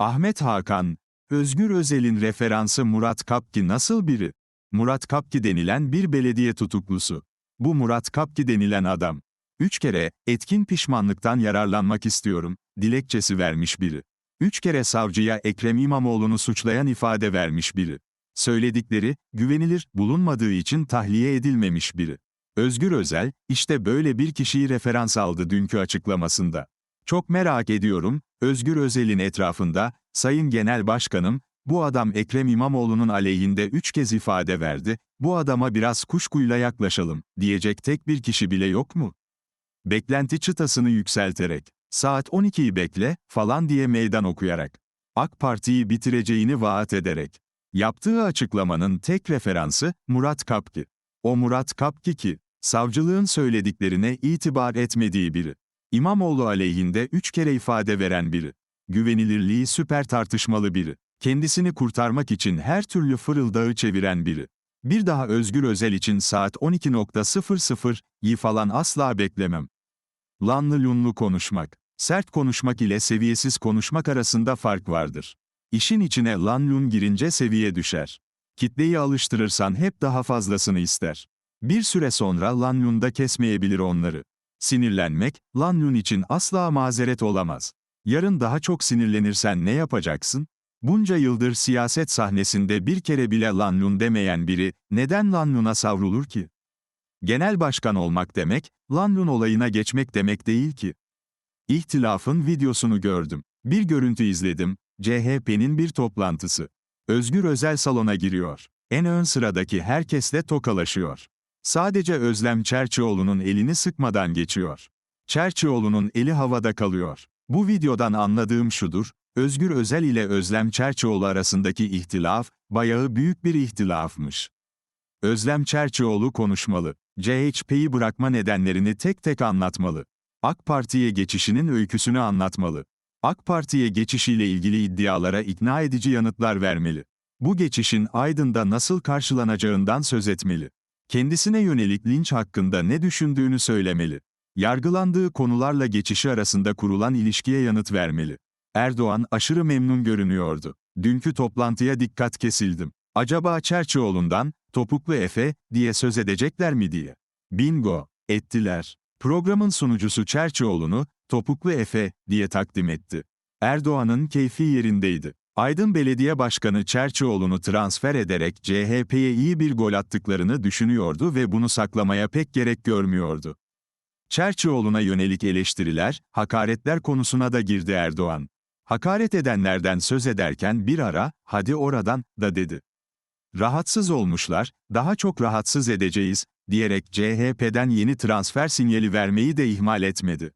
Ahmet Hakan, Özgür Özel'in referansı Murat Kapki nasıl biri? Murat Kapki denilen bir belediye tutuklusu. Bu Murat Kapki denilen adam. Üç kere, etkin pişmanlıktan yararlanmak istiyorum, dilekçesi vermiş biri. Üç kere savcıya Ekrem İmamoğlu'nu suçlayan ifade vermiş biri. Söyledikleri, güvenilir, bulunmadığı için tahliye edilmemiş biri. Özgür Özel, işte böyle bir kişiyi referans aldı dünkü açıklamasında. Çok merak ediyorum, Özgür Özel'in etrafında, Sayın Genel Başkanım, bu adam Ekrem İmamoğlu'nun aleyhinde üç kez ifade verdi, bu adama biraz kuşkuyla yaklaşalım, diyecek tek bir kişi bile yok mu? Beklenti çıtasını yükselterek, saat 12'yi bekle, falan diye meydan okuyarak, AK Parti'yi bitireceğini vaat ederek, yaptığı açıklamanın tek referansı, Murat Kapki. O Murat Kapki ki, savcılığın söylediklerine itibar etmediği biri. İmamoğlu aleyhinde üç kere ifade veren biri. Güvenilirliği süper tartışmalı biri. Kendisini kurtarmak için her türlü fırıldağı çeviren biri. Bir daha Özgür Özel için saat 12.00'yi falan asla beklemem. Lanlı lunlu konuşmak. Sert konuşmak ile seviyesiz konuşmak arasında fark vardır. İşin içine lan lun girince seviye düşer. Kitleyi alıştırırsan hep daha fazlasını ister. Bir süre sonra lan lun da kesmeyebilir onları. Sinirlenmek, lan lun için asla mazeret olamaz. Yarın daha çok sinirlenirsen ne yapacaksın? Bunca yıldır siyaset sahnesinde bir kere bile lan lun demeyen biri, neden lan luna savrulur ki? Genel başkan olmak demek, lan lun olayına geçmek demek değil ki. İhtilafın videosunu gördüm. Bir görüntü izledim, CHP'nin bir toplantısı. Özgür Özel salona giriyor. En ön sıradaki herkesle tokalaşıyor. Sadece Özlem Çerçioğlu'nun elini sıkmadan geçiyor. Çerçioğlu'nun eli havada kalıyor. Bu videodan anladığım şudur, Özgür Özel ile Özlem Çerçioğlu arasındaki ihtilaf, bayağı büyük bir ihtilafmış. Özlem Çerçioğlu konuşmalı. CHP'yi bırakma nedenlerini tek tek anlatmalı. AK Parti'ye geçişinin öyküsünü anlatmalı. AK Parti'ye geçişiyle ilgili iddialara ikna edici yanıtlar vermeli. Bu geçişin Aydın'da nasıl karşılanacağından söz etmeli. Kendisine yönelik linç hakkında ne düşündüğünü söylemeli. Yargılandığı konularla geçişi arasında kurulan ilişkiye yanıt vermeli. Erdoğan aşırı memnun görünüyordu. Dünkü toplantıya dikkat kesildim. Acaba Çerçioğlu'ndan, topuklu Efe, diye söz edecekler mi diye. Bingo, ettiler. Programın sunucusu Çerçioğlu'nu, topuklu Efe, diye takdim etti. Erdoğan'ın keyfi yerindeydi. Aydın Belediye Başkanı Çerçioğlu'nu transfer ederek CHP'ye iyi bir gol attıklarını düşünüyordu ve bunu saklamaya pek gerek görmüyordu. Çerçioğlu'na yönelik eleştiriler, hakaretler konusuna da girdi Erdoğan. Hakaret edenlerden söz ederken bir ara, hadi oradan, da dedi. Rahatsız olmuşlar, daha çok rahatsız edeceğiz, diyerek CHP'den yeni transfer sinyali vermeyi de ihmal etmedi.